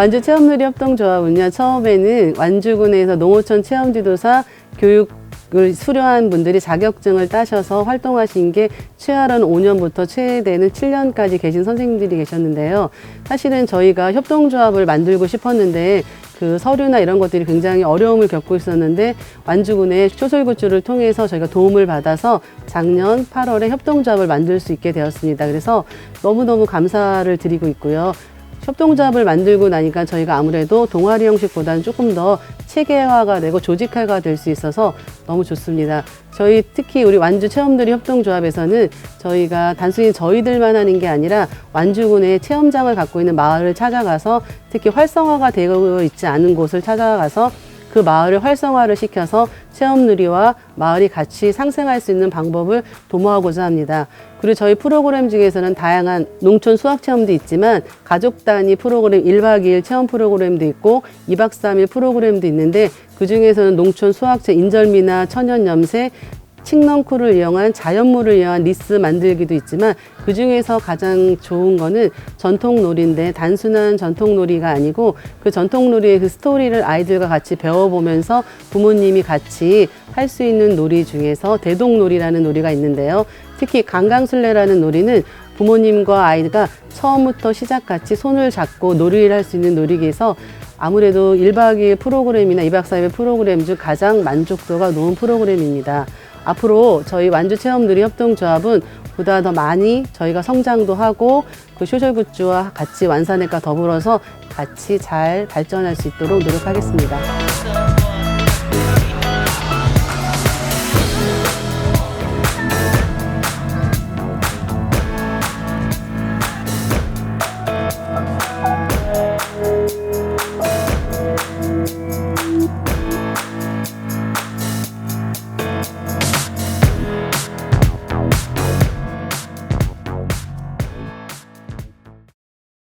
완주 체험놀이 협동조합은요, 처음에는 완주군에서 농어촌 체험지도사 교육 을 수료한 분들이 자격증을 따셔서 활동하신 게 최하로는 5년부터 최대는 7년까지 계신 선생님들이 계셨는데요. 사실은 저희가 협동조합을 만들고 싶었는데 그 서류나 이런 것들이 굉장히 어려움을 겪고 있었는데 완주군의 초설구조를 통해서 저희가 도움을 받아서 작년 8월에 협동조합을 만들 수 있게 되었습니다. 그래서 너무너무 감사를 드리고 있고요. 협동조합을 만들고 나니까 저희가 아무래도 동아리 형식보다는 조금 더 체계화가 되고 조직화가 될 수 있어서 너무 좋습니다. 저희 특히 우리 완주 체험들이 협동조합에서는 저희가 단순히 저희들만 하는 게 아니라 완주군의 체험장을 갖고 있는 마을을 찾아가서 특히 활성화가 되고 있지 않은 곳을 찾아가서 그 마을을 활성화를 시켜서 체험누리와 마을이 같이 상생할 수 있는 방법을 도모하고자 합니다. 그리고 저희 프로그램 중에서는 다양한 농촌 수학 체험도 있지만 가족 단위 프로그램 1박 2일 체험 프로그램도 있고 2박 3일 프로그램도 있는데 그 중에서는 농촌 수학체 인절미나 천연 염색 칡넝쿨을 이용한 자연물을 이용한 리스 만들기도 있지만 그 중에서 가장 좋은 거는 전통놀이인데 단순한 전통놀이가 아니고 그 전통놀이의 그 스토리를 아이들과 같이 배워보면서 부모님이 같이 할 수 있는 놀이 중에서 대동놀이라는 놀이가 있는데요. 특히 강강술래라는 놀이는 부모님과 아이가 처음부터 시작같이 손을 잡고 놀이를 할 수 있는 놀이기에서 아무래도 1박 2일 프로그램이나 2박 3일 프로그램 중 가장 만족도가 높은 프로그램입니다. 앞으로 저희 완주 체험놀이 협동조합은 보다 더 많이 저희가 성장도 하고 그 소셜 굿즈와 같이 완산액과 더불어서 같이 잘 발전할 수 있도록 노력하겠습니다.